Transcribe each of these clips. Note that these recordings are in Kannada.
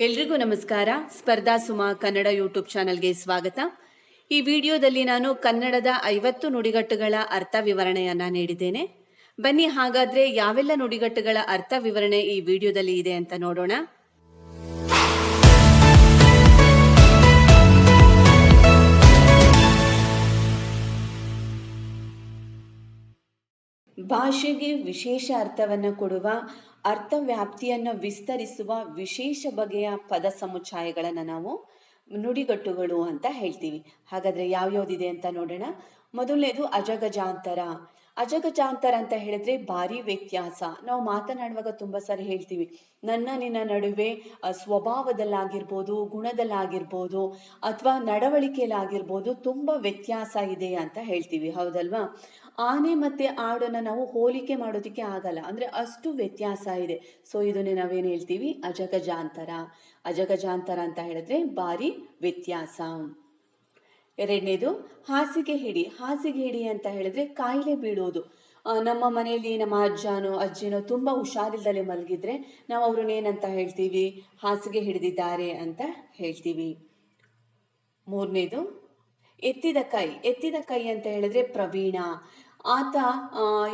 ಎಲ್ರಿಗೂ ನಮಸ್ಕಾರ. ಸ್ಪರ್ಧಾ ಸುಮಾ ಕನ್ನಡ ಯೂಟ್ಯೂಬ್ ಚಾನಲ್ಗೆ ಸ್ವಾಗತ. ಈ ವಿಡಿಯೋದಲ್ಲಿ ನಾನು ಕನ್ನಡದ ಐವತ್ತು ನುಡಿಗಟ್ಟುಗಳ ಅರ್ಥ ವಿವರಣೆಯನ್ನ ನೀಡಿದ್ದೇನೆ. ಬನ್ನಿ ಹಾಗಾದ್ರೆ ಯಾವೆಲ್ಲ ನುಡಿಗಟ್ಟುಗಳ ಅರ್ಥ ವಿವರಣೆ ಈ ವಿಡಿಯೋದಲ್ಲಿ ಇದೆ ಅಂತ ನೋಡೋಣ. ಭಾಷೆಗೆ ವಿಶೇಷ ಅರ್ಥವನ್ನು ಕೊಡುವ ಅರ್ಥ ವ್ಯಾಪ್ತಿಯನ್ನು ವಿಸ್ತರಿಸುವ ವಿಶೇಷ ಬಗೆಯ ಪದ ಸಮುಚ್ಚಾಯಗಳನ್ನು ನಾವು ನುಡಿಗಟ್ಟುಗಳು ಅಂತ ಹೇಳ್ತೀವಿ. ಹಾಗಾದ್ರೆ ಯಾವ್ಯಾವ್ದಿದೆ ಅಂತ ನೋಡೋಣ. ಮೊದಲನೇದು ಅಜಗಜಾಂತರ. ಅಜಗಜಾಂತರ ಅಂತ ಹೇಳಿದ್ರೆ ಭಾರಿ ವ್ಯತ್ಯಾಸ. ನಾವು ಮಾತನಾಡುವಾಗ ತುಂಬಾ ಸಾರಿ ಹೇಳ್ತೀವಿ, ನನ್ನ ನಿನ್ನ ನಡುವೆ ಸ್ವಭಾವದಲ್ಲಾಗಿರ್ಬೋದು, ಗುಣದಲ್ಲಾಗಿರ್ಬೋದು, ಅಥವಾ ನಡವಳಿಕೆಯಲ್ಲಾಗಿರ್ಬೋದು ತುಂಬಾ ವ್ಯತ್ಯಾಸ ಇದೆ ಅಂತ ಹೇಳ್ತೀವಿ, ಹೌದಲ್ವಾ? ಆನೆ ಮತ್ತೆ ಆಡನ್ನ ನಾವು ಹೋಲಿಕೆ ಮಾಡೋದಕ್ಕೆ ಆಗಲ್ಲ, ಅಂದ್ರೆ ಅಷ್ಟು ವ್ಯತ್ಯಾಸ ಇದೆ. ಸೊ ಇದನ್ನೇ ನಾವೇನು ಹೇಳ್ತೀವಿ? ಅಜಗಜಾಂತರ. ಅಜಗಜಾಂತರ ಅಂತ ಹೇಳಿದ್ರೆ ಭಾರಿ ವ್ಯತ್ಯಾಸ. ಎರಡನೇದು, ಹಾಸಿಗೆ ಹಿಡಿ ಹಾಸಿಗೆ ಹಿಡಿ ಅಂತ ಹೇಳಿದ್ರೆ ಕಾಯಿಲೆ ಬೀಳೋದು. ನಮ್ಮ ಮನೆಯಲ್ಲಿ ನಮ್ಮ ಅಜ್ಜನೋ, ಅಜ್ಜಿನೋ ತುಂಬಾ ಹುಷಾರಿಲ್ದಲೆ ಮಲಗಿದ್ರೆ ನಾವು ಅವ್ರನ್ನ ಏನಂತ ಹೇಳ್ತೀವಿ? ಹಾಸಿಗೆ ಹಿಡಿದಿದ್ದಾರೆ ಅಂತ ಹೇಳ್ತೀವಿ. ಮೂರನೇದು, ಎತ್ತಿದ ಕೈ ಎತ್ತಿದ ಕೈ ಅಂತ ಹೇಳಿದ್ರೆ ಪ್ರವೀಣ. ಆತ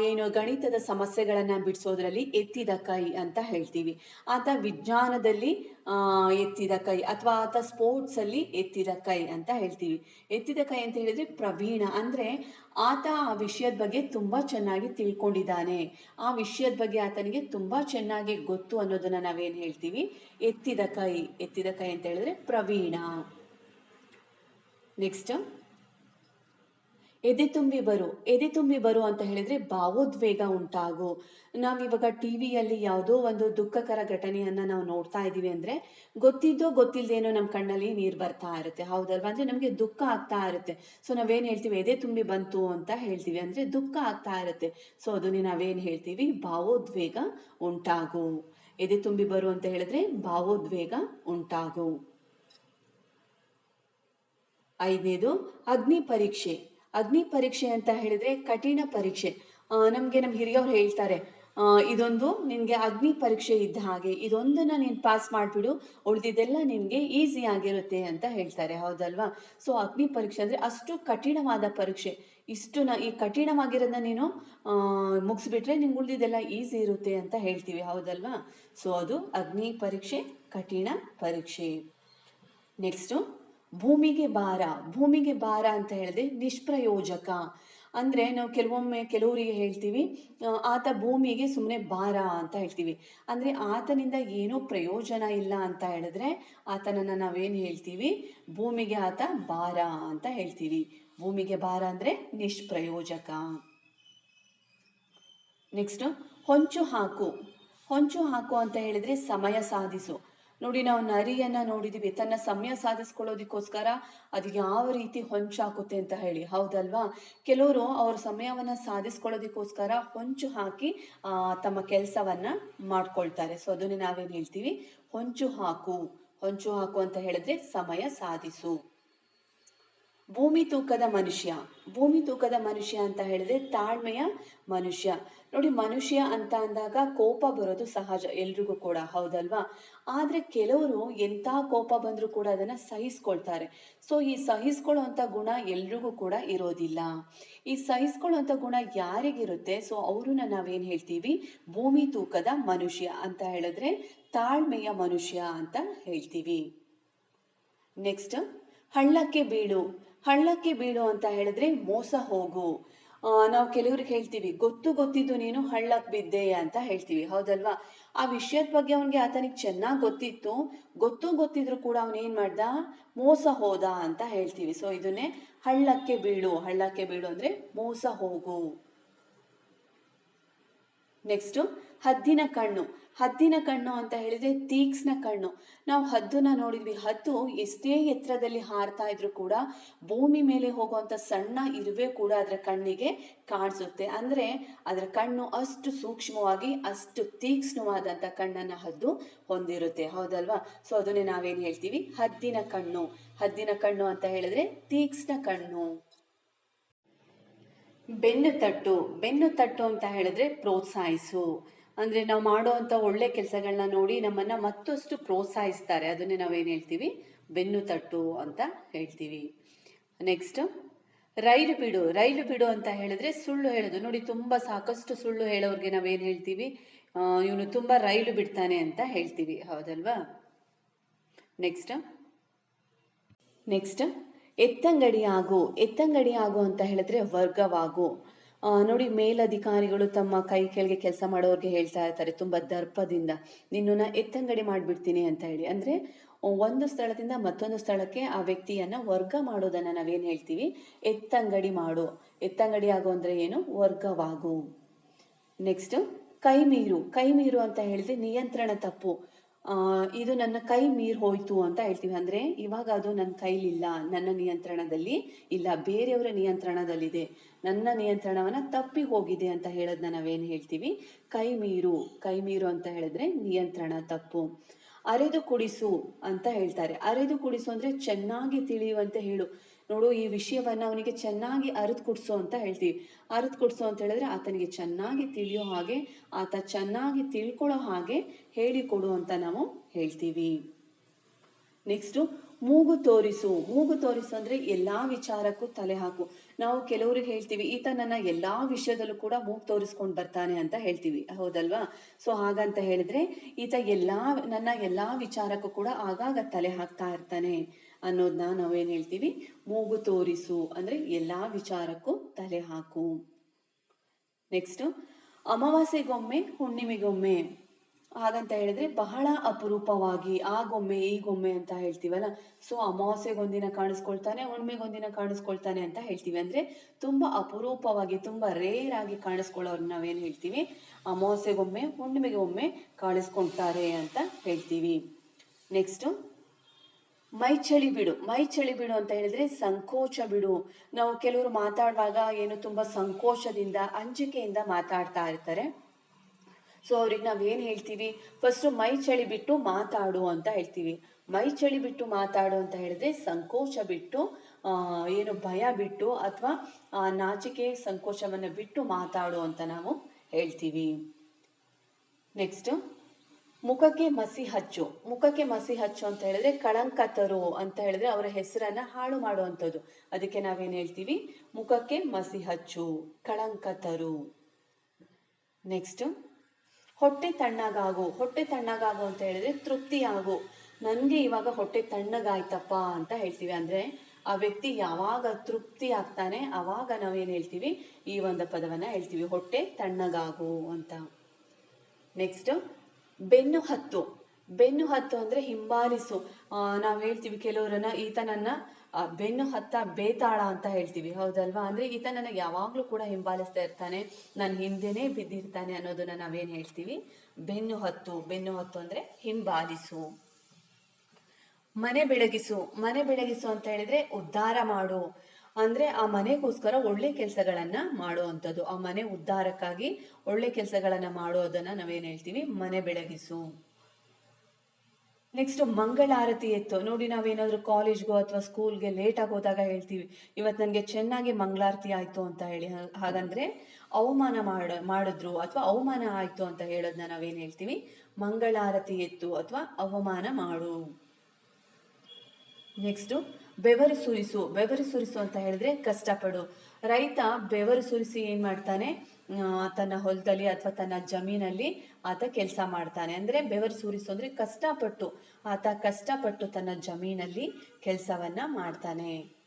ಏನು ಗಣಿತದ ಸಮಸ್ಯೆಗಳನ್ನ ಬಿಡಿಸೋದ್ರಲ್ಲಿ ಎತ್ತಿದ ಕೈ ಅಂತ ಹೇಳ್ತೀವಿ. ಆತ ವಿಜ್ಞಾನದಲ್ಲಿ ಎತ್ತಿದ ಕೈ ಅಥವಾ ಆತ ಸ್ಪೋರ್ಟ್ಸ್ ಅಲ್ಲಿ ಎತ್ತಿದ ಕೈ ಅಂತ ಹೇಳ್ತೀವಿ. ಎತ್ತಿದ ಕೈ ಅಂತ ಹೇಳಿದ್ರೆ ಪ್ರವೀಣ ಅಂದ್ರೆ ಆತ ಆ ವಿಷಯದ ಬಗ್ಗೆ ತುಂಬಾ ಚೆನ್ನಾಗಿ ತಿಳ್ಕೊಂಡಿದ್ದಾನೆ. ಆ ವಿಷಯದ ಬಗ್ಗೆ ಆತನಿಗೆ ತುಂಬಾ ಚೆನ್ನಾಗಿ ಗೊತ್ತು ಅನ್ನೋದನ್ನ ನಾವೇನ್ ಹೇಳ್ತೀವಿ? ಎತ್ತಿದ ಕೈ ಎತ್ತಿದ ಕೈ ಅಂತ ಹೇಳಿದ್ರೆ ಪ್ರವೀಣ. ನೆಕ್ಸ್ಟ್ ಎದೆ ತುಂಬಿ ಬರು, ಎದೆ ತುಂಬಿ ಬರು ಅಂತ ಹೇಳಿದ್ರೆ ಭಾವೋದ್ವೇಗ ಉಂಟಾಗು. ನಾವಿವಾಗ ಟಿವಿಯಲ್ಲಿ ಯಾವುದೋ ಒಂದು ದುಃಖಕರ ಘಟನೆಯನ್ನ ನಾವು ನೋಡ್ತಾ ಇದೀವಿ ಅಂದ್ರೆ ಗೊತ್ತಿದ್ದೋ ಗೊತ್ತಿಲ್ಲದೇನೋ ನಮ್ಮ ಕಣ್ಣಲ್ಲಿ ನೀರು ಬರ್ತಾ ಇರುತ್ತೆ. ಹೌದಲ್ವಾ? ಅಂದ್ರೆ ನಮ್ಗೆ ದುಃಖ ಆಗ್ತಾ ಇರುತ್ತೆ. ಸೊ ನಾವೇನ್ ಹೇಳ್ತೀವಿ? ಎದೆ ತುಂಬಿ ಬಂತು ಅಂತ ಹೇಳ್ತೀವಿ. ಅಂದ್ರೆ ದುಃಖ ಆಗ್ತಾ ಇರುತ್ತೆ. ಸೊ ಅದನ್ನೇ ನಾವೇನ್ ಹೇಳ್ತೀವಿ? ಭಾವೋದ್ವೇಗ ಉಂಟಾಗು. ಎದೆ ತುಂಬಿ ಬರು ಅಂತ ಹೇಳಿದ್ರೆ ಭಾವೋದ್ವೇಗ ಉಂಟಾಗು. ಐದನೇದು, ಅಗ್ನಿ ಪರೀಕ್ಷೆ. ಅಗ್ನಿ ಪರೀಕ್ಷೆ ಅಂತ ಹೇಳಿದ್ರೆ ಕಠಿಣ ಪರೀಕ್ಷೆ. ಆ, ನಮ್ಮ ನಮ್ ಹಿರಿಯವ್ರು ಹೇಳ್ತಾರೆ ಇದೊಂದು ನಿನ್ಗೆ ಅಗ್ನಿ ಪರೀಕ್ಷೆ ಇದ್ದ ಹಾಗೆ ಇದೊಂದನ್ನ ನೀನ್ ಪಾಸ್ ಮಾಡ್ಬಿಡು ಉಳಿದಿದ್ದೆಲ್ಲ ನಿನ್ಗೆ ಈಸಿ ಆಗಿರುತ್ತೆ ಅಂತ ಹೇಳ್ತಾರೆ ಹೌದಲ್ವಾ? ಸೊ ಅಗ್ನಿ ಪರೀಕ್ಷೆ ಅಂದ್ರೆ ಅಷ್ಟು ಕಠಿಣವಾದ ಪರೀಕ್ಷೆ. ಇಷ್ಟು ನ ಈ ಕಠಿಣವಾಗಿರೋದನ್ನ ನೀನು ಮುಗಿಸ್ಬಿಟ್ರೆ ನಿಂಗೆ ಉಳಿದಿದ್ದೆಲ್ಲ ಈಸಿ ಇರುತ್ತೆ ಅಂತ ಹೇಳ್ತೀವಿ ಹೌದಲ್ವಾ? ಸೊ ಅದು ಅಗ್ನಿ ಪರೀಕ್ಷೆ ಕಠಿಣ ಪರೀಕ್ಷೆ. ನೆಕ್ಸ್ಟ್ ಭೂಮಿಗೆ ಭಾರ ಭೂಮಿಗೆ ಭಾರ ಅಂತ ಹೇಳಿದ್ರೆ ನಿಷ್ಪ್ರಯೋಜಕ. ಅಂದ್ರೆ ನಾವು ಕೆಲವೊಮ್ಮೆ ಕೆಲವರಿಗೆ ಹೇಳ್ತೀವಿ ಆತ ಭೂಮಿಗೆ ಸುಮ್ಮನೆ ಭಾರ ಅಂತ ಹೇಳ್ತೀವಿ. ಅಂದ್ರೆ ಆತನಿಂದ ಏನೂ ಪ್ರಯೋಜನ ಇಲ್ಲ ಅಂತ ಹೇಳಿದ್ರೆ ಆತನನ್ನ ನಾವೇನು ಹೇಳ್ತೀವಿ? ಭೂಮಿಗೆ ಆತ ಭಾರ ಅಂತ ಹೇಳ್ತೀವಿ. ಭೂಮಿಗೆ ಭಾರ ಅಂದ್ರೆ ನಿಷ್ಪ್ರಯೋಜಕ. ನೆಕ್ಸ್ಟ್ ಹೊಂಚು ಹಾಕು. ಹೊಂಚು ಹಾಕು ಅಂತ ಹೇಳಿದ್ರೆ ಸಮಯ ಸಾಧಿಸು. ನೋಡಿ, ನಾವು ನರಿಯನ್ನ ನೋಡಿದೀವಿ. ತನ್ನ ಸಮಯ ಸಾಧಿಸ್ಕೊಳ್ಳೋದಕ್ಕೋಸ್ಕರ ಅದು ಯಾವ ರೀತಿ ಹೊಂಚಾಕುತ್ತೆ ಅಂತ ಹೇಳಿ. ಹೌದಲ್ವಾ? ಕೆಲವರು ಅವ್ರ ಸಮಯವನ್ನ ಸಾಧಿಸ್ಕೊಳ್ಳೋದಕ್ಕೋಸ್ಕರ ಹೊಂಚು ಹಾಕಿ ತಮ್ಮ ಕೆಲಸವನ್ನ ಮಾಡ್ಕೊಳ್ತಾರೆ. ಸೊ ಅದನ್ನೇ ನಾವೇನ್ ಹೇಳ್ತೀವಿ? ಹೊಂಚು ಹಾಕು. ಹೊಂಚು ಹಾಕು ಅಂತ ಹೇಳಿದ್ರೆ ಸಮಯ ಸಾಧಿಸು. ಭೂಮಿ ತೂಕದ ಮನುಷ್ಯ, ಭೂಮಿ ತೂಕದ ಮನುಷ್ಯ ಅಂತ ಹೇಳಿದ್ರೆ ತಾಳ್ಮೆಯ ಮನುಷ್ಯ. ನೋಡಿ, ಮನುಷ್ಯ ಅಂತ ಅಂದಾಗ ಕೋಪ ಬರೋದು ಸಹಜ, ಎಲ್ರಿಗೂ ಕೂಡ, ಹೌದಲ್ವಾ? ಆದ್ರೆ ಕೆಲವರು ಎಂತ ಕೋಪ ಬಂದರೂ ಕೂಡ ಅದನ್ನ ಸಹಿಸ್ಕೊಳ್ತಾರೆ. ಸೊ ಈ ಸಹಿಸ್ಕೊಳ್ಳುವಂತ ಗುಣ ಎಲ್ರಿಗೂ ಕೂಡ ಇರೋದಿಲ್ಲ. ಈ ಸಹಿಸ್ಕೊಳ್ಳುವಂತ ಗುಣ ಯಾರಿಗಿರುತ್ತೆ? ಸೊ ಅವ್ರನ್ನ ನಾವೇನ್ ಹೇಳ್ತೀವಿ? ಭೂಮಿ ತೂಕದ ಮನುಷ್ಯ ಅಂತ ಹೇಳಿದ್ರೆ ತಾಳ್ಮೆಯ ಮನುಷ್ಯ ಅಂತ ಹೇಳ್ತೀವಿ. ನೆಕ್ಸ್ಟ್ ಹಳ್ಳಕ್ಕೆ ಬೀಳು. ಹಳ್ಳಕ್ಕೆ ಬೀಳು ಅಂತ ಹೇಳಿದ್ರೆ ಮೋಸ ಹೋಗು. ನಾವು ಕೆಲವ್ರಿಗೆ ಹೇಳ್ತೀವಿ, ಗೊತ್ತು ಗೊತ್ತಿದ್ದು ನೀನು ಹಳ್ಳಕ್ಕೆ ಬಿದ್ದೆ ಅಂತ ಹೇಳ್ತೀವಿ. ಹೌದಲ್ವಾ? ಆ ವಿಷಯದ ಬಗ್ಗೆ ಅವನಿಗೆ ಆತನಿಗೆ ಚೆನ್ನಾಗಿ ಗೊತ್ತಿತ್ತು. ಗೊತ್ತು ಗೊತ್ತಿದ್ರು ಕೂಡ ಅವನೇನು ಏನ್ ಮಾಡ್ದ? ಮೋಸ ಹೋದ ಅಂತ ಹೇಳ್ತೀವಿ. ಸೊ ಇದನ್ನೇ ಹಳ್ಳಕ್ಕೆ ಬೀಳು. ಹಳ್ಳಕ್ಕೆ ಬೀಳು ಅಂದ್ರೆ ಮೋಸ ಹೋಗು. ನೆಕ್ಸ್ಟ್ ಹದ್ದಿನ ಕಣ್ಣು. ಹದ್ದಿನ ಕಣ್ಣು ಅಂತ ಹೇಳಿದ್ರೆ ತೀಕ್ಷ್ಣ ಕಣ್ಣು. ನಾವು ಹದ್ದನ್ನ ನೋಡಿದ್ವಿ. ಹದ್ದು ಎಷ್ಟೇ ಎತ್ತರದಲ್ಲಿ ಹಾರ್ತಾ ಇದ್ರು ಕೂಡ ಭೂಮಿ ಮೇಲೆ ಹೋಗುವಂತ ಸಣ್ಣ ಇರುವೆ ಕೂಡ ಅದರ ಕಣ್ಣಿಗೆ ಕಾಣಿಸುತ್ತೆ. ಅಂದ್ರೆ ಅದರ ಕಣ್ಣು ಅಷ್ಟು ಸೂಕ್ಷ್ಮವಾಗಿ, ಅಷ್ಟು ತೀಕ್ಷ್ಣವಾದಂತ ಕಣ್ಣನ್ನ ಹದ್ದು ಹೊಂದಿರುತ್ತೆ. ಹೌದಲ್ವಾ? ಸೊ ಅದನ್ನೇ ನಾವೇನ್ ಹೇಳ್ತೀವಿ? ಹದ್ದಿನ ಕಣ್ಣು. ಹದ್ದಿನ ಕಣ್ಣು ಅಂತ ಹೇಳಿದ್ರೆ ತೀಕ್ಷ್ಣ ಕಣ್ಣು. ಬೆನ್ನು ತಟ್ಟು. ಬೆನ್ನು ತಟ್ಟು ಅಂತ ಹೇಳಿದ್ರೆ ಪ್ರೋತ್ಸಾಹಿಸು. ಅಂದರೆ ನಾವು ಮಾಡುವಂಥ ಒಳ್ಳೆ ಕೆಲಸಗಳನ್ನ ನೋಡಿ ನಮ್ಮನ್ನು ಮತ್ತಷ್ಟು ಪ್ರೋತ್ಸಾಹಿಸ್ತಾರೆ. ಅದನ್ನೇ ನಾವೇನು ಹೇಳ್ತೀವಿ? ಬೆನ್ನು ತಟ್ಟು ಅಂತ ಹೇಳ್ತೀವಿ. ನೆಕ್ಸ್ಟ್ ರೈಲು ಬಿಡು. ರೈಲು ಬಿಡು ಅಂತ ಹೇಳಿದ್ರೆ ಸುಳ್ಳು ಹೇಳೋದು. ನೋಡಿ, ತುಂಬ ಸಾಕಷ್ಟು ಸುಳ್ಳು ಹೇಳೋರಿಗೆ ನಾವೇನು ಹೇಳ್ತೀವಿ? ಇವನು ತುಂಬ ರೈಲು ಬಿಡ್ತಾನೆ ಅಂತ ಹೇಳ್ತೀವಿ. ಹೌದಲ್ವಾ? ನೆಕ್ಸ್ಟ್ ನೆಕ್ಸ್ಟ್ ಎತ್ತಂಗಡಿ ಆಗು. ಎತ್ತಂಗಡಿ ಆಗು ಅಂತ ಹೇಳಿದ್ರೆ ವರ್ಗವಾಗು. ನೋಡಿ, ಮೇಲಧಿಕಾರಿಗಳು ತಮ್ಮ ಕೈ ಕೆಳಗೆ ಕೆಲಸ ಮಾಡೋರಿಗೆ ಹೇಳ್ತಾ ಇರ್ತಾರೆ, ತುಂಬ ದರ್ಪದಿಂದ. ನಿನ್ನನ್ನ ಎತ್ತಂಗಡಿ ಮಾಡಿಬಿಡ್ತೀನಿ ಅಂತ ಹೇಳಿ. ಅಂದ್ರೆ, ಒಂದು ಸ್ಥಳದಿಂದ ಮತ್ತೊಂದು ಸ್ಥಳಕ್ಕೆ ಆ ವ್ಯಕ್ತಿಯನ್ನ ವರ್ಗ ಮಾಡೋದನ್ನ ನಾವೇನ್ ಹೇಳ್ತೀವಿ? ಎತ್ತಂಗಡಿ ಮಾಡು. ಎತ್ತಂಗಡಿ ಆಗು ಅಂದ್ರೆ ಏನು? ವರ್ಗವಾಗು. ನೆಕ್ಸ್ಟ್ ಕೈ ಮೀರು ಕೈ ಮೀರು ಅಂತ ಹೇಳಿದ್ರೆ ನಿಯಂತ್ರಣ ತಪ್ಪು. ಇದು ನನ್ನ ಕೈ ಮೀರ್ ಹೋಯ್ತು ಅಂತ ಹೇಳ್ತೀವಿ. ಅಂದ್ರೆ ಇವಾಗ ಅದು ನನ್ನ ಕೈಲಿಲ್ಲ, ನನ್ನ ನಿಯಂತ್ರಣದಲ್ಲಿ ಇಲ್ಲ, ಬೇರೆಯವರ ನಿಯಂತ್ರಣದಲ್ಲಿದೆ. ನನ್ನ ನಿಯಂತ್ರಣವನ್ನ ತಪ್ಪಿ ಹೋಗಿದೆ ಅಂತ ಹೇಳೋದನ್ನ ನಾವೇನು ಹೇಳ್ತೀವಿ? ಕೈ ಮೀರು ಕೈ ಮೀರು ಅಂತ ಹೇಳಿದ್ರೆ ನಿಯಂತ್ರಣ, ತಪ್ಪು. ಅರೆದು ಕುಡಿಸು ಅಂತ ಹೇಳ್ತಾರೆ. ಅರೆದು ಕುಡಿಸು ಅಂದ್ರೆ ಚೆನ್ನಾಗಿ ತಿಳಿಯುವಂತೆ ಹೇಳು. ನೋಡು, ಈ ವಿಷಯವನ್ನ ಅವನಿಗೆ ಚೆನ್ನಾಗಿ ಅರಿದು ಕೊಡಿಸು ಅಂತ ಹೇಳ್ತೀವಿ. ಅರಿದು ಕೊಡಿಸು ಅಂತ ಹೇಳಿದ್ರೆ ಆತನಿಗೆ ಚೆನ್ನಾಗಿ ತಿಳಿಯೋ ಹಾಗೆ, ಆತ ಚೆನ್ನಾಗಿ ತಿಳ್ಕೊಳ್ಳೋ ಹಾಗೆ ಹೇಳಿಕೊಡು ಅಂತ ನಾವು ಹೇಳ್ತೀವಿ. ನೆಕ್ಸ್ಟ್ ಮೂಗು ತೋರಿಸು. ಮೂಗು ತೋರಿಸು ಅಂದ್ರೆ ಎಲ್ಲಾ ವಿಚಾರಕ್ಕೂ ತಲೆ ಹಾಕು. ನಾವು ಕೆಲವ್ರಿಗೆ ಹೇಳ್ತೀವಿ, ಈತ ನನ್ನ ಎಲ್ಲಾ ವಿಷಯದಲ್ಲೂ ಕೂಡ ಮೂಗು ತೋರಿಸ್ಕೊಂಡು ಬರ್ತಾನೆ ಅಂತ ಹೇಳ್ತೀವಿ. ಹೌದಲ್ವಾ? ಸೊ ಹಾಗಂತ ಹೇಳಿದ್ರೆ ಈತ ಎಲ್ಲಾ, ನನ್ನ ಎಲ್ಲಾ ವಿಚಾರಕ್ಕೂ ಕೂಡ ಆಗಾಗ ತಲೆ ಹಾಕ್ತಾ ಇರ್ತಾನೆ. ಅನ್ನೋದನ್ನ ನಾವೇನ್ ಹೇಳ್ತೀವಿ? ಮೂಗು ತೋರಿಸು. ಅಂದ್ರೆ ಎಲ್ಲಾ ವಿಚಾರಕ್ಕೂ ತಲೆ ಹಾಕು. ನೆಕ್ಸ್ಟ್ ಅಮಾವಾಸ್ಯೆಗೊಮ್ಮೆ, ಹುಣ್ಣಿಮೆಗೊಮ್ಮೆ. ಹಾಗಂತ ಹೇಳಿದ್ರೆ ಬಹಳ ಅಪರೂಪವಾಗಿ ಆಗೊಮ್ಮೆ ಈಗೊಮ್ಮೆ ಅಂತ ಹೇಳ್ತೀವಲ್ಲ? ಸೊ ಅಮಾವಾಸ್ಯೆಗೊಂದಿನ ಕಾಣಿಸ್ಕೊಳ್ತಾನೆ, ಹುಣ್ಣಿಮೆಗೊಂದಿನ ಕಾಣಿಸ್ಕೊಳ್ತಾನೆ ಅಂತ ಹೇಳ್ತೀವಿ. ಅಂದ್ರೆ ತುಂಬಾ ಅಪರೂಪವಾಗಿ, ತುಂಬಾ ರೇರ್ ಆಗಿ ಕಾಣಿಸ್ಕೊಳ್ಳೋರ್ನ ನಾವೇನ್ ಹೇಳ್ತೀವಿ? ಅಮಾವಾಸ್ಯೆಗೊಮ್ಮೆ, ಹುಣ್ಣಿಮೆಗೊಮ್ಮೆ ಕಾಣಿಸ್ಕೊಳ್ತಾರೆ ಅಂತ ಹೇಳ್ತೀವಿ. ನೆಕ್ಸ್ಟ್ ಮೈ ಚಳಿ ಬಿಡು, ಮೈ ಚಳಿ ಬಿಡು ಅಂತ ಹೇಳಿದ್ರೆ ಸಂಕೋಚ ಬಿಡು. ನಾವು ಕೆಲವರು ಮಾತಾಡುವಾಗ ಏನು ತುಂಬಾ ಸಂಕೋಚದಿಂದ, ಅಂಜಿಕೆಯಿಂದ ಮಾತಾಡ್ತಾ ಇರ್ತಾರೆ. ಸೊ ಅವ್ರಿಗೆ ನಾವೇನ್ ಹೇಳ್ತೀವಿ? ಫಸ್ಟ್ ಮೈ ಚಳಿ ಬಿಟ್ಟು ಮಾತಾಡು ಅಂತ ಹೇಳ್ತೀವಿ. ಮೈ ಚಳಿ ಬಿಟ್ಟು ಮಾತಾಡು ಅಂತ ಹೇಳಿದ್ರೆ ಸಂಕೋಚ ಬಿಟ್ಟು ಏನು ಭಯ ಬಿಟ್ಟು ಅಥವಾ ನಾಚಿಕೆ ಸಂಕೋಚವನ್ನ ಬಿಟ್ಟು ಮಾತಾಡು ಅಂತ ನಾವು ಹೇಳ್ತೀವಿ. ನೆಕ್ಸ್ಟ್ ಮುಖಕ್ಕೆ ಮಸಿ ಹಚ್ಚು. ಮುಖಕ್ಕೆ ಮಸಿ ಹಚ್ಚು ಅಂತ ಹೇಳಿದ್ರೆ ಕಳಂಕ ತರು ಅಂತ ಹೇಳಿದ್ರೆ ಅವರ ಹೆಸರನ್ನ ಹಾಳು ಮಾಡುವಂಥದ್ದು. ಅದಕ್ಕೆ ನಾವೇನು ಹೇಳ್ತೀವಿ? ಮುಖಕ್ಕೆ ಮಸಿ ಹಚ್ಚು, ಕಳಂಕ ತರು. ನೆಕ್ಸ್ಟ್ ಹೊಟ್ಟೆ ತಣ್ಣಗಾಗು. ಹೊಟ್ಟೆ ತಣ್ಣಗಾಗು ಅಂತ ಹೇಳಿದ್ರೆ ತೃಪ್ತಿಯಾಗು ನನಗೆ ಇವಾಗ ಹೊಟ್ಟೆ ತಣ್ಣಗಾಯ್ತಪ್ಪ ಅಂತ ಹೇಳ್ತೀವಿ. ಅಂದ್ರೆ ಆ ವ್ಯಕ್ತಿ ಯಾವಾಗ ತೃಪ್ತಿ ಆಗ್ತಾನೆ ಅವಾಗ ನಾವೇನು ಹೇಳ್ತೀವಿ? ಈ ಒಂದು ಪದವನ್ನ ಹೇಳ್ತೀವಿ. ಹೊಟ್ಟೆ ತಣ್ಣಗಾಗು ಅಂತ. ನೆಕ್ಸ್ಟ್ ಬೆನ್ನು ಹತ್ತು. ಬೆನ್ನು ಹತ್ತು ಅಂದ್ರೆ ಹಿಂಬಾಲಿಸು. ನಾವು ಹೇಳ್ತೀವಿ ಕೆಲವರನ್ನ, ಈತನನ್ನ ಬೆನ್ನು ಹತ್ತ ಬೇತಾಳ ಅಂತ ಹೇಳ್ತೀವಿ. ಹೌದಲ್ವಾ? ಅಂದ್ರೆ ಈತನನ್ನ ಯಾವಾಗ್ಲೂ ಕೂಡ ಹಿಂಬಾಲಿಸ್ತಾ ಇರ್ತಾನೆ. ನನ್ನ ಹಿಂದೆನೆ ಬಿದ್ದಿರ್ತಾನೆ ಅನ್ನೋದನ್ನ ನಾವೇನ್ ಹೇಳ್ತೀವಿ? ಬೆನ್ನು ಹತ್ತು. ಬೆನ್ನು ಹತ್ತು ಅಂದ್ರೆ ಹಿಂಬಾಲಿಸು. ಮನೆ ಬೆಳಗಿಸು. ಮನೆ ಬೆಳಗಿಸು ಅಂತ ಹೇಳಿದ್ರೆ ಉದ್ಧಾರ ಮಾಡು. ಅಂದ್ರೆ ಆ ಮನೆಗೋಸ್ಕರ ಒಳ್ಳೆ ಕೆಲಸಗಳನ್ನ ಮಾಡುವಂಥದ್ದು. ಆ ಮನೆ ಉದ್ಧಾರಕ್ಕಾಗಿ ಒಳ್ಳೆ ಕೆಲಸಗಳನ್ನ ಮಾಡೋದನ್ನ ನಾವೇನ್ ಹೇಳ್ತೀವಿ? ಮನೆ ಬೆಳಗಿಸು. ನೆಕ್ಸ್ಟ್ ಮಂಗಳಾರತಿ ಎತ್ತು ನೋಡಿ, ನಾವೇನಾದ್ರೂ ಕಾಲೇಜ್ಗೋ ಅಥವಾ ಸ್ಕೂಲ್ಗೆ ಲೇಟ್ ಆಗಿ ಹೋದಾಗ ಹೇಳ್ತೀವಿ ಇವತ್ತು ನನಗೆ ಚೆನ್ನಾಗಿ ಮಂಗಳಾರತಿ ಆಯ್ತು ಅಂತ ಹೇಳಿ. ಹಾಗಂದ್ರೆ ಅವಮಾನ ಮಾಡ, ಮಾಡಿದ್ರು ಅಥವಾ ಅವಮಾನ ಆಯ್ತು ಅಂತ ಹೇಳೋದನ್ನ ನಾವೇನ್ ಹೇಳ್ತೀವಿ? ಮಂಗಳಾರತಿ ಎತ್ತು ಅಥವಾ ಅವಮಾನ ಮಾಡು. ನೆಕ್ಸ್ಟ್ ಬೆವರು ಸುರಿಸು ಬೆವರು ಸುರಿಸು ಅಂತ ಹೇಳಿದ್ರೆ ಕಷ್ಟಪಡು. ರೈತ ಬೆವರು ಸುರಿಸಿ ಏನ್ ಮಾಡ್ತಾನೆ? ತನ್ನ ಹೊಲದಲ್ಲಿ ಅಥವಾ ತನ್ನ ಜಮೀನಲ್ಲಿ ಆತ ಕೆಲಸ ಮಾಡ್ತಾನೆ. ಅಂದ್ರೆ ಬೆವರು ಸುರಿಸು ಅಂದ್ರೆ ಕಷ್ಟಪಟ್ಟು, ಆತ ಕಷ್ಟಪಟ್ಟು ತನ್ನ ಜಮೀನಲ್ಲಿ ಕೆಲಸವನ್ನ ಮಾಡ್ತಾನೆ.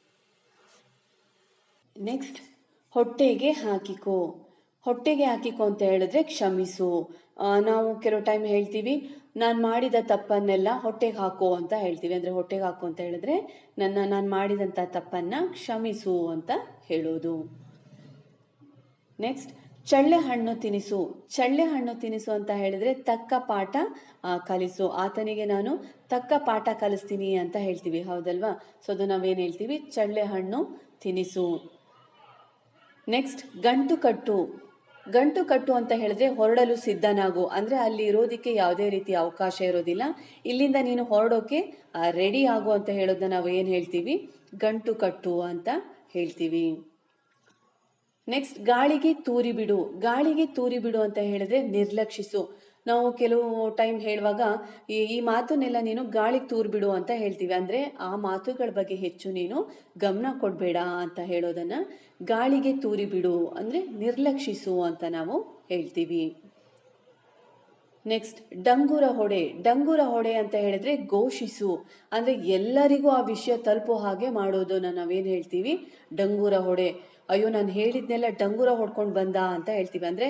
ನೆಕ್ಸ್ಟ್ ಹೊಟ್ಟೆಗೆ ಹಾಕಿಕೋ. ಹೊಟ್ಟೆಗೆ ಹಾಕಿಕೋ ಅಂತ ಹೇಳಿದ್ರೆ ಕ್ಷಮಿಸು. ನಾವು ಕೆಲವು ಟೈಮ್ ಹೇಳ್ತೀವಿ. ನಾನು ಮಾಡಿದ ತಪ್ಪನ್ನೆಲ್ಲ ಹೊಟ್ಟೆಗೆ ಹಾಕೋ ಅಂತ ಹೇಳ್ತೀವಿ. ಅಂದ್ರೆ ಹೊಟ್ಟೆಗೆ ಹಾಕು ಅಂತ ಹೇಳಿದ್ರೆ ನನ್ನ ನಾನು ಮಾಡಿದಂಥ ತಪ್ಪನ್ನ ಕ್ಷಮಿಸು ಅಂತ ಹೇಳೋದು. ನೆಕ್ಸ್ಟ್ ಚಳ್ಳೆ ಹಣ್ಣು ತಿನಿಸು. ಚಳ್ಳೆ ಹಣ್ಣು ತಿನಿಸು ಅಂತ ಹೇಳಿದ್ರೆ ತಕ್ಕ ಪಾಠ ಕಲಿಸು. ಆತನಿಗೆ ನಾನು ತಕ್ಕ ಪಾಠ ಕಲಿಸ್ತೀನಿ ಅಂತ ಹೇಳ್ತೀವಿ. ಹೌದಲ್ವಾ? ಸೊ ಅದು ನಾವೇನು ಹೇಳ್ತೀವಿ? ಚಳ್ಳೆ ಹಣ್ಣು ತಿನಿಸು. ನೆಕ್ಸ್ಟ್ ಗಂಟು ಕಟ್ಟು. ಗಂಟು ಕಟ್ಟು ಅಂತ ಹೇಳಿದ್ರೆ ಹೊರಡಲು ಸಿದ್ಧನಾಗು. ಅಂದ್ರೆ ಅಲ್ಲಿ ಇರೋದಕ್ಕೆ ಯಾವುದೇ ರೀತಿಯ ಅವಕಾಶ ಇರೋದಿಲ್ಲ. ಇಲ್ಲಿಂದ ನೀನು ಹೊರಡೋಕೆ ರೆಡಿ ಆಗು ಅಂತ ಹೇಳೋದನ್ನ ನಾವು ಏನ್ ಹೇಳ್ತೀವಿ? ಗಂಟು ಕಟ್ಟು ಅಂತ ಹೇಳ್ತೀವಿ. ನೆಕ್ಸ್ಟ್ ಗಾಳಿಗೆ ತೂರಿ ಬಿಡು. ಗಾಳಿಗೆ ತೂರಿ ಬಿಡು ಅಂತ ಹೇಳಿದ್ರೆ ನಿರ್ಲಕ್ಷಿಸು. ನಾವು ಕೆಲವು ಟೈಮ್ ಹೇಳುವಾಗ, ಈ ಮಾತನ್ನೆಲ್ಲ ನೀನು ಗಾಳಿಗೆ ತೂರಿ ಬಿಡು ಅಂತ ಹೇಳ್ತೀವಿ. ಅಂದರೆ ಆ ಮಾತುಗಳ ಬಗ್ಗೆ ಹೆಚ್ಚು ನೀನು ಗಮನ ಕೊಡಬೇಡ ಅಂತ ಹೇಳೋದನ್ನ ಗಾಳಿಗೆ ತೂರಿ ಬಿಡು ಅಂದರೆ ನಿರ್ಲಕ್ಷಿಸು ಅಂತ ನಾವು ಹೇಳ್ತೀವಿ. ನೆಕ್ಸ್ಟ್ ಡಂಗುರ ಹೊಡೆ. ಡಂಗುರ ಹೊಡೆ ಅಂತ ಹೇಳಿದ್ರೆ ಘೋಷಿಸು. ಅಂದ್ರೆ ಎಲ್ಲರಿಗೂ ಆ ವಿಷಯ ತಲುಪೋ ಹಾಗೆ ಮಾಡೋದನ್ನು ನಾವೇನು ಹೇಳ್ತೀವಿ? ಡಂಗುರ ಹೊಡೆ. ಅಯ್ಯೋ, ನಾನು ಹೇಳಿದ್ನೆಲ್ಲ ಡಂಗುರ ಹೊಡ್ಕೊಂಡು ಬಂದ ಅಂತ ಹೇಳ್ತೀವಿ. ಅಂದರೆ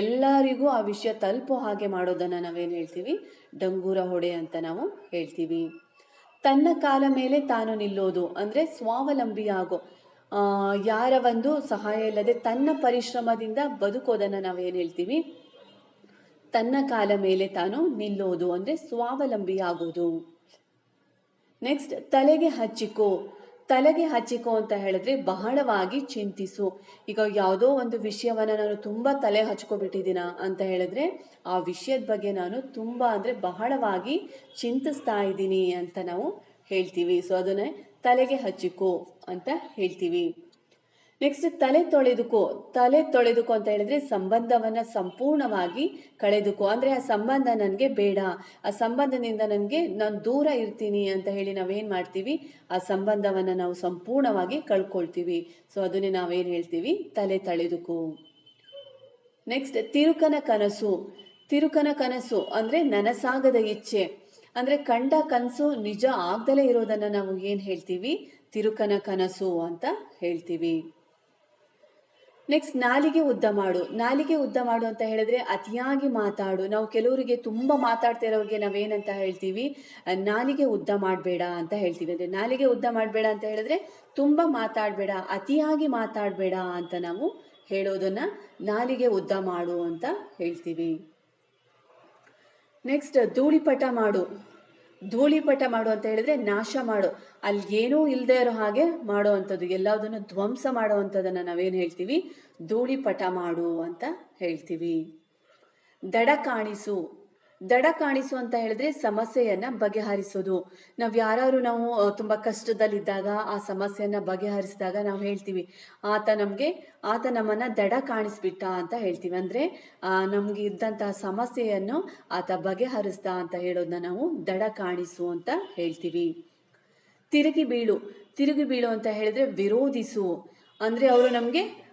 ಎಲ್ಲರಿಗೂ ಆ ವಿಷಯ ತಲುಪೋ ಹಾಗೆ ಮಾಡೋದನ್ನು ನಾವೇನು ಹೇಳ್ತೀವಿ? ಡಂಗೂರ ಹೊಡೆ ಅಂತ ನಾವು ಹೇಳ್ತೀವಿ. ತನ್ನ ಕಾಲ ಮೇಲೆ ತಾನು ನಿಲ್ಲೋದು, ಅಂದರೆ ಸ್ವಾವಲಂಬಿ ಆಗೋ ಯಾರ ಒಂದು ಸಹಾಯ ಇಲ್ಲದೆ ತನ್ನ ಪರಿಶ್ರಮದಿಂದ ಬದುಕೋದನ್ನು ನಾವೇನು ಹೇಳ್ತೀವಿ? ತನ್ನ ಕಾಲ ಮೇಲೆ ತಾನು ನಿಲ್ಲೋದು, ಅಂದರೆ ಸ್ವಾವಲಂಬಿ ಆಗೋದು. ನೆಕ್ಸ್ಟ್ ತಲೆಗೆ ಹಚ್ಚಿಕೋ. ತಲೆಗೆ ಹಚ್ಚಿಕೋ ಅಂತ ಹೇಳಿದ್ರೆ ಬಹಳವಾಗಿ ಚಿಂತಿಸು. ಈಗ ಯಾವುದೋ ಒಂದು ವಿಷಯವನ್ನ ನಾನು ತುಂಬಾ ತಲೆ ಹಚ್ಕೊಬಿಟ್ಟಿದ್ದೀನ ಅಂತ ಹೇಳಿದ್ರೆ ಆ ವಿಷಯದ ಬಗ್ಗೆ ನಾನು ತುಂಬಾ ಅಂದ್ರೆ ಬಹಳವಾಗಿ ಚಿಂತಿಸ್ತಾ ಇದ್ದೀನಿ ಅಂತ ನಾವು ಹೇಳ್ತೀವಿ. ಸೊ ಅದನ್ನೇ ತಲೆಗೆ ಹಚ್ಚಿಕೋ ಅಂತ ಹೇಳ್ತೀವಿ. ನೆಕ್ಸ್ಟ್ ತಲೆ ತೊಳೆದುಕೋ ತಲೆ ತೊಳೆದುಕೋ ಅಂತ ಹೇಳಿದ್ರೆ ಸಂಬಂಧವನ್ನ ಸಂಪೂರ್ಣವಾಗಿ ಕಳೆದುಕೋ. ಅಂದ್ರೆ ಆ ಸಂಬಂಧ ನನಗೆ ಬೇಡ. ಆ ಸಂಬಂಧದಿಂದ ನನಗೆ ನಾನು ದೂರ ಇರ್ತೀನಿ ಅಂತ ಹೇಳಿ ನಾವೇನ್ ಮಾಡ್ತೀವಿ? ಆ ಸಂಬಂಧವನ್ನ ನಾವು ಸಂಪೂರ್ಣವಾಗಿ ಕಳ್ಕೊಳ್ತೀವಿ. ಸೊ ಅದನ್ನೇ ನಾವೇನ್ ಹೇಳ್ತೀವಿ? ತಲೆ ತಳೆದುಕೋ. ನೆಕ್ಸ್ಟ್ ತಿರುಕನ ಕನಸು. ತಿರುಕನ ಕನಸು ಅಂದ್ರೆ ನನಸಾಗದ ಇಚ್ಛೆ. ಅಂದ್ರೆ ಕಂಡ ಕನಸು ನಿಜ ಆಗ್ದಲೇ ಇರೋದನ್ನ ನಾವು ಏನ್ ಹೇಳ್ತೀವಿ? ತಿರುಕನ ಕನಸು ಅಂತ ಹೇಳ್ತೀವಿ. ನೆಕ್ಸ್ಟ್ ನಾಲಿಗೆ ಉದ್ದ ಮಾಡು. ನಾಲಿಗೆ ಉದ್ದ ಮಾಡು ಅಂತ ಹೇಳಿದ್ರೆ ಅತಿಯಾಗಿ ಮಾತಾಡು. ನಾವು ಕೆಲವರಿಗೆ ತುಂಬಾ ಮಾತಾಡ್ತಾ ಇರೋರಿಗೆ ನಾವೇನಂತ ಹೇಳ್ತೀವಿ? ನಾಲಿಗೆ ಉದ್ದ ಮಾಡಬೇಡ ಅಂತ ಹೇಳ್ತೀವಿ. ಅಂದ್ರೆ ನಾಲಿಗೆ ಉದ್ದ ಮಾಡಬೇಡ ಅಂತ ಹೇಳಿದ್ರೆ ತುಂಬಾ ಮಾತಾಡಬೇಡ, ಅತಿಯಾಗಿ ಮಾತಾಡಬೇಡ ಅಂತ ನಾವು ಹೇಳೋದನ್ನ ನಾಲಿಗೆ ಉದ್ದ ಮಾಡು ಅಂತ ಹೇಳ್ತೀವಿ. ನೆಕ್ಸ್ಟ್ ಧೂಳಿಪಟ ಮಾಡು. ಧೂಳಿಪಟ ಮಾಡು ಅಂತ ಹೇಳಿದ್ರೆ ನಾಶ ಮಾಡು. ಅಲ್ಲಿ ಏನೂ ಇಲ್ಲದೆ ಇರೋ ಹಾಗೆ ಮಾಡುವಂಥದ್ದು ಎಲ್ಲದನ್ನು ಧ್ವಂಸ ಮಾಡೋ ಅಂಥದ್ದನ್ನ ನಾವೇನು ಹೇಳ್ತೀವಿ? ಧೂಳಿಪಟ ಮಾಡು ಅಂತ ಹೇಳ್ತೀವಿ. ದಡ ಕಾಣಿಸು. ದಡ ಕಾಣಿಸು ಅಂತ ಹೇಳಿದ್ರೆ ಸಮಸ್ಯೆಯನ್ನ ಬಗೆಹರಿಸೋದು. ನಾವ್ ಯಾರು ನಾವು ತುಂಬಾ ಕಷ್ಟದಲ್ಲಿದ್ದಾಗ ಆ ಸಮಸ್ಯೆಯನ್ನ ಬಗೆಹರಿಸಿದಾಗ ನಾವು ಹೇಳ್ತೀವಿ, ಆತ ನಮ್ಗೆ, ಆತ ನಮ್ಮನ್ನ ದಡ ಕಾಣಿಸ್ಬಿಟ್ಟ ಅಂತ ಹೇಳ್ತೀವಿ. ಅಂದ್ರೆ, ಆ, ನಮ್ಗೆ ಇದ್ದಂತಹ ಸಮಸ್ಯೆಯನ್ನು ಆತ ಬಗೆಹರಿಸ್ದ ಅಂತ ಹೇಳೋದನ್ನ ನಾವು ದಡ ಕಾಣಿಸು ಅಂತ ಹೇಳ್ತೀವಿ. ತಿರುಗಿ ಬೀಳು ತಿರುಗಿ ಬೀಳು ಅಂತ ಹೇಳಿದ್ರೆ ವಿರೋಧಿಸು. ಅಂದ್ರೆ ಅವರು ನಮ್ಗೆ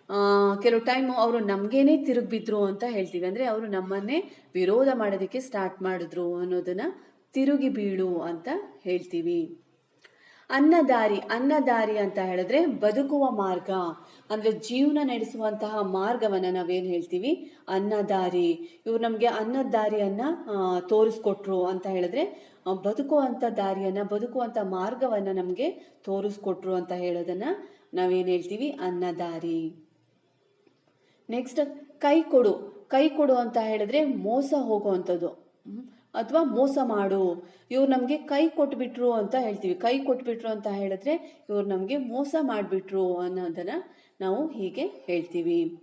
ಕೆಲವು ಟೈಮು ಅವರು ನಮಗೇನೆ ತಿರುಗಿ ಬಿದ್ರು ಅಂತ ಹೇಳ್ತೀವಿ. ಅಂದ್ರೆ ಅವರು ನಮ್ಮನ್ನೇ ವಿರೋಧ ಮಾಡೋದಕ್ಕೆ ಸ್ಟಾರ್ಟ್ ಮಾಡಿದ್ರು ಅನ್ನೋದನ್ನ ತಿರುಗಿ ಬೀಳು ಅಂತ ಹೇಳ್ತೀವಿ. ಅನ್ನದಾರಿ ಅನ್ನದಾರಿ ಅಂತ ಹೇಳಿದ್ರೆ ಬದುಕುವ ಮಾರ್ಗ. ಅಂದ್ರೆ ಜೀವನ ನಡೆಸುವಂತಹ ಮಾರ್ಗವನ್ನ ನಾವೇನು ಹೇಳ್ತೀವಿ? ಅನ್ನದಾರಿ. ಇವ್ರು ನಮಗೆ ಅನ್ನದ ದಾರಿಯನ್ನ ತೋರಿಸ್ಕೊಟ್ರು ಅಂತ ಹೇಳಿದ್ರೆ ಬದುಕುವಂಥ ದಾರಿಯನ್ನ, ಬದುಕುವಂತ ಮಾರ್ಗವನ್ನ ನಮ್ಗೆ ತೋರಿಸ್ಕೊಟ್ರು ಅಂತ ಹೇಳೋದನ್ನ ನಾವೇನು ಹೇಳ್ತೀವಿ? ಅನ್ನದಾರಿ. ನೆಕ್ಸ್ಟ್ ಕೈ ಕೊಡು. ಕೈ ಕೊಡು ಅಂತ ಹೇಳಿದ್ರೆ ಮೋಸ ಹೋಗುವಂಥದ್ದು. ಅಥವಾ ಮೋಸ ಮಾಡು. ಇವ್ರು ನಮಗೆ ಕೈ ಕೊಟ್ಬಿಟ್ರು ಅಂತ ಹೇಳ್ತೀವಿ. ಕೈ ಕೊಟ್ಬಿಟ್ರು ಅಂತ ಹೇಳಿದ್ರೆ ಇವ್ರು ನಮಗೆ ಮೋಸ ಮಾಡಿಬಿಟ್ರು ಅನ್ನೋದನ್ನ ನಾವು ಹೀಗೆ ಹೇಳ್ತೀವಿ.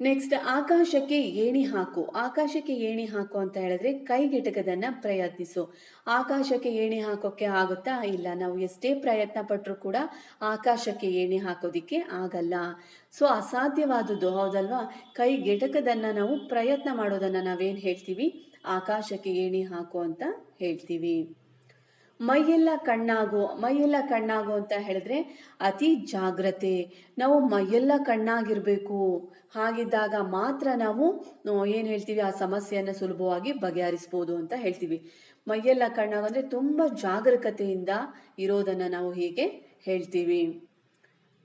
ನೆಕ್ಸ್ಟ್ ಆಕಾಶಕ್ಕೆ ಏಣಿ ಹಾಕು. ಆಕಾಶಕ್ಕೆ ಏಣಿ ಹಾಕು ಅಂತ ಹೇಳಿದ್ರೆ ಕೈಗೆಟಕದನ್ನ ಪ್ರಯತ್ನಿಸು. ಆಕಾಶಕ್ಕೆ ಏಣಿ ಹಾಕೋಕೆ ಆಗುತ್ತಾ ಇಲ್ಲ? ನಾವು ಎಷ್ಟೇ ಪ್ರಯತ್ನ ಪಟ್ಟರು ಕೂಡ ಆಕಾಶಕ್ಕೆ ಏಣಿ ಹಾಕೋದಿಕ್ಕೆ ಆಗಲ್ಲ. ಸೊ ಅಸಾಧ್ಯವಾದದ್ದು, ಹೌದಲ್ವಾ? ಕೈಗೆಟಕದನ್ನ ನಾವು ಪ್ರಯತ್ನ ಮಾಡೋದನ್ನ ನಾವೇನ್ ಹೇಳ್ತೀವಿ? ಆಕಾಶಕ್ಕೆ ಏಣಿ ಹಾಕು ಅಂತ ಹೇಳ್ತೀವಿ. ಮೈಯೆಲ್ಲ ಕಣ್ಣಾಗು ಮೈಯೆಲ್ಲ ಕಣ್ಣಾಗು ಅಂತ ಹೇಳಿದ್ರೆ ಅತಿ ಜಾಗ್ರತೆ. ನಾವು ಮೈಯೆಲ್ಲ ಕಣ್ಣಾಗಿರ್ಬೇಕು. ಹಾಗಿದ್ದಾಗ ಮಾತ್ರ ನಾವು ಏನು ಹೇಳ್ತೀವಿ, ಆ ಸಮಸ್ಯೆಯನ್ನು ಸುಲಭವಾಗಿ ಬಗೆಹರಿಸ್ಬೋದು ಅಂತ ಹೇಳ್ತೀವಿ. ಮೈಯೆಲ್ಲ ಕಣ್ಣಾಗಂದ್ರೆ ತುಂಬಾ ಜಾಗರೂಕತೆಯಿಂದ ಇರೋದನ್ನ ನಾವು ಹೀಗೆ ಹೇಳ್ತೀವಿ.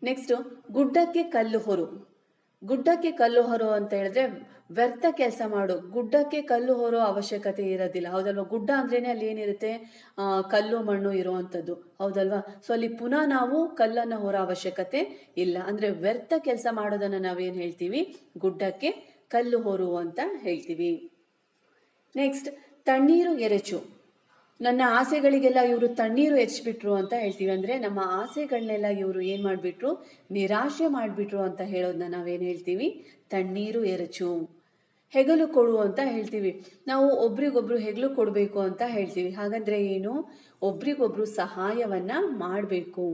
ನೆಕ್ಸ್ಟ್ ಗುಡ್ಡಕ್ಕೆ ಕಲ್ಲು ಹೊರು. ಗುಡ್ಡಕ್ಕೆ ಕಲ್ಲು ಹೊರು ಅಂತ ಹೇಳಿದ್ರೆ ವ್ಯರ್ಥ ಕೆಲಸ ಮಾಡು. ಗುಡ್ಡಕ್ಕೆ ಕಲ್ಲು ಹೊರೋ ಅವಶ್ಯಕತೆ ಇರೋದಿಲ್ಲ. ಹೌದಲ್ವಾ? ಗುಡ್ಡ ಅಂದ್ರೇನೆ ಅಲ್ಲಿ ಏನಿರುತ್ತೆ? ಕಲ್ಲು, ಮಣ್ಣು ಇರುವಂಥದ್ದು. ಹೌದಲ್ವಾ? ಸೊ ಅಲ್ಲಿ ಪುನಃ ನಾವು ಕಲ್ಲನ್ನ ಹೊರೋ ಅವಶ್ಯಕತೆ ಇಲ್ಲ. ಅಂದ್ರೆ ವ್ಯರ್ಥ ಕೆಲಸ ಮಾಡೋದನ್ನ ನಾವೇನು ಹೇಳ್ತೀವಿ? ಗುಡ್ಡಕ್ಕೆ ಕಲ್ಲು ಹೊರು ಅಂತ ಹೇಳ್ತೀವಿ. ನೆಕ್ಸ್ಟ್ ತಣ್ಣೀರು ಎರಚು. ನನ್ನ ಆಸೆಗಳಿಗೆಲ್ಲ ಇವರು ತಣ್ಣೀರು ಹೆಚ್ಚಿಬಿಟ್ರು ಅಂತ ಹೇಳ್ತೀವಿ. ಅಂದ್ರೆ ನಮ್ಮ ಆಸೆಗಳನ್ನೆಲ್ಲ ಇವರು ಏನು ಮಾಡ್ಬಿಟ್ರು? ನಿರಾಶೆ ಮಾಡ್ಬಿಟ್ರು ಅಂತ ಹೇಳೋದನ್ನ ನಾವೇನು ಹೇಳ್ತೀವಿ? ತಣ್ಣೀರು ಎರಚು, ಹೆಗಲು ಕೊಡು ಅಂತ ಹೇಳ್ತೀವಿ. ನಾವು ಒಬ್ರಿಗೊಬ್ರು ಹೆಗಲು ಕೊಡಬೇಕು ಅಂತ ಹೇಳ್ತೀವಿ. ಹಾಗಂದ್ರೆ ಏನು? ಒಬ್ರಿಗೊಬ್ರು ಸಹಾಯವನ್ನ ಮಾಡಬೇಕು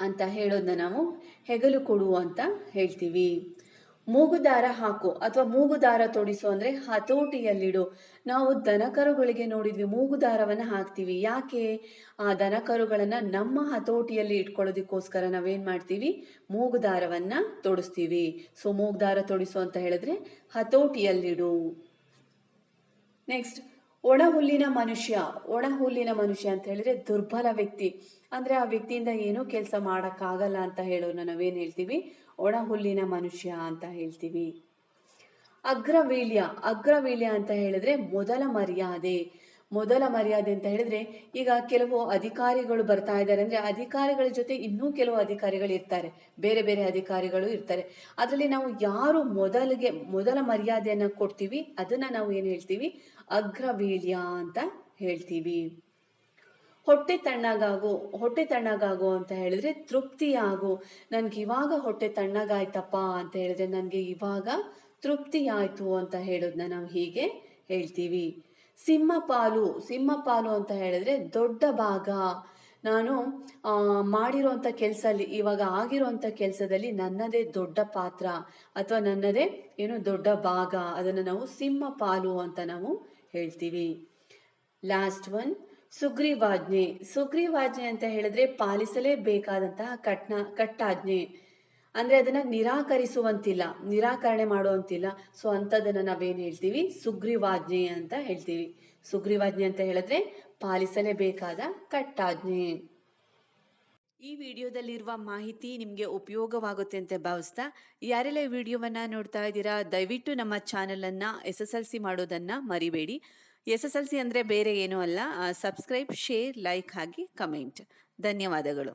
ಅಂತ ಹೇಳೋದನ್ನ ನಾವು ಹೆಗಲು ಕೊಡು ಅಂತ ಹೇಳ್ತೀವಿ. ಮೂಗುದಾರ ಹಾಕು ಅಥವಾ ಮೂಗುದಾರ ತೊಡಿಸು ಅಂದ್ರೆ ಹತೋಟಿಯಲ್ಲಿಡು. ನಾವು ದನಕರುಗಳಿಗೆ ನೋಡಿದ್ವಿ, ಮೂಗುದಾರವನ್ನ ಹಾಕ್ತೀವಿ. ಯಾಕೆ? ಆ ದನಕರುಗಳನ್ನ ನಮ್ಮ ಹತೋಟಿಯಲ್ಲಿ ಇಟ್ಕೊಳ್ಳೋದಕ್ಕೋಸ್ಕರ ನಾವೇನ್ ಮಾಡ್ತೀವಿ? ಮೂಗುದಾರವನ್ನ ತೊಡಿಸ್ತೀವಿ. ಸೊ ಮೂಗುದಾರ ತೊಡಿಸು ಅಂತ ಹೇಳಿದ್ರೆ ಹತೋಟಿಯಲ್ಲಿಡು. ನೆಕ್ಸ್ಟ್ ಒಣ ಹುಲ್ಲಿನ ಮನುಷ್ಯ. ಒಣ ಹುಲ್ಲಿನ ಮನುಷ್ಯ ಅಂತ ಹೇಳಿದ್ರೆ ದುರ್ಬಲ ವ್ಯಕ್ತಿ. ಅಂದ್ರೆ ಆ ವ್ಯಕ್ತಿಯಿಂದ ಏನೂ ಕೆಲಸ ಮಾಡಕ್ಕಾಗಲ್ಲ ಅಂತ ಹೇಳೋನ ನಾವೇನ್ ಹೇಳ್ತೀವಿ? ಒಣ ಹುಲ್ಲಿನ ಮನುಷ್ಯ ಅಂತ ಹೇಳ್ತೀವಿ. ಅಗ್ರವೀಳ್ಯ ಅಗ್ರವೀಳ್ಯ ಅಂತ ಹೇಳಿದ್ರೆ ಮೊದಲ ಮರ್ಯಾದೆ. ಮೊದಲ ಮರ್ಯಾದೆ ಅಂತ ಹೇಳಿದ್ರೆ ಈಗ ಕೆಲವು ಅಧಿಕಾರಿಗಳು ಬರ್ತಾ ಇದ್ದಾರೆ. ಅಂದ್ರೆ ಅಧಿಕಾರಿಗಳ ಜೊತೆ ಇನ್ನೂ ಕೆಲವು ಅಧಿಕಾರಿಗಳು ಇರ್ತಾರೆ. ಬೇರೆ ಬೇರೆ ಅಧಿಕಾರಿಗಳು ಇರ್ತಾರೆ. ಅದರಲ್ಲಿ ನಾವು ಯಾರು ಮೊದಲಿಗೆ, ಮೊದಲ ಮರ್ಯಾದೆಯನ್ನ ಕೊಡ್ತೀವಿ? ಅದನ್ನ ನಾವು ಏನು ಹೇಳ್ತೀವಿ? ಅಗ್ರವೀಳ್ಯ ಅಂತ ಹೇಳ್ತೀವಿ. ಹೊಟ್ಟೆ ತಣ್ಣಗಾಗು ಹೊಟ್ಟೆ ತಣ್ಣಗಾಗು ಅಂತ ಹೇಳಿದ್ರೆ ತೃಪ್ತಿಯಾಗು ನನ್ಗೆ ಇವಾಗ ಹೊಟ್ಟೆ ತಣ್ಣಗಾಯ್ತಪ್ಪ ಅಂತ ಹೇಳಿದ್ರೆ ನನ್ಗೆ ಇವಾಗ ತೃಪ್ತಿ ಆಯ್ತು ಅಂತ ಹೇಳೋದನ್ನ ನಾವು ಹೀಗೆ ಹೇಳ್ತೀವಿ. ಸಿಂಹಪಾಲು ಸಿಂಹಪಾಲು ಅಂತ ಹೇಳಿದ್ರೆ ದೊಡ್ಡ ಭಾಗ. ನಾನು ಮಾಡಿರೋಂಥ ಕೆಲಸದಲ್ಲಿ ಇವಾಗ ಆಗಿರೋಂಥ ಕೆಲಸದಲ್ಲಿ ನನ್ನದೇ ದೊಡ್ಡ ಪಾತ್ರ ಅಥವಾ ನನ್ನದೇ ಏನು ದೊಡ್ಡ ಭಾಗ. ಅದನ್ನು ನಾವು ಸಿಂಹ ಪಾಲು ಅಂತ ನಾವು ಹೇಳ್ತೀವಿ. ಲಾಸ್ಟ್ ಒನ್ ಸುಗ್ರೀವಾಜ್ಞೆ. ಸುಗ್ರೀವಾಜ್ಞೆ ಅಂತ ಹೇಳಿದ್ರೆ ಪಾಲಿಸಲೇಬೇಕಾದಂತಹ ಕಟ್ನ, ಕಟ್ಟಾಜ್ಞೆ. ಅಂದ್ರೆ ಅದನ್ನ ನಿರಾಕರಿಸುವಂತಿಲ್ಲ, ನಿರಾಕರಣೆ ಮಾಡುವಂತಿಲ್ಲ. ಸೊ ಅಂತದನ್ನ ನಾವೇನ್ ಹೇಳ್ತೀವಿ? ಸುಗ್ರೀವಾಜ್ಞೆ ಅಂತ ಹೇಳ್ತೀವಿ. ಸುಗ್ರೀವಾಜ್ಞೆ ಅಂತ ಹೇಳಿದ್ರೆ ಪಾಲಿಸಲೇಬೇಕಾದ ಕಟ್ಟಾಜ್ಞೆ. ಈ ವಿಡಿಯೋದಲ್ಲಿರುವ ಮಾಹಿತಿ ನಿಮಗೆ ಉಪಯೋಗವಾಗುತ್ತೆ ಅಂತ ಭಾವಿಸ್ತಾ, ಯಾರೆಲ್ಲ ವಿಡಿಯೋವನ್ನ ನೋಡ್ತಾ ಇದ್ದೀರಾ, ದಯವಿಟ್ಟು ನಮ್ಮ ಚಾನಲನ್ನು ಎಸ್ ಎಸ್ ಎಲ್ ಸಿ ಮಾಡೋದನ್ನ ಮರಿಬೇಡಿ. ಎಸ್ ಎಸ್ ಎಲ್ ಸಿ ಅಂದರೆ ಬೇರೆ ಏನೂ ಅಲ್ಲ. ಸಬ್ಸ್ಕ್ರೈಬ್ ಶೇರ್ ಲೈಕ್ ಹಾಗೆ ಕಮೆಂಟ್ ಧನ್ಯವಾದಗಳು.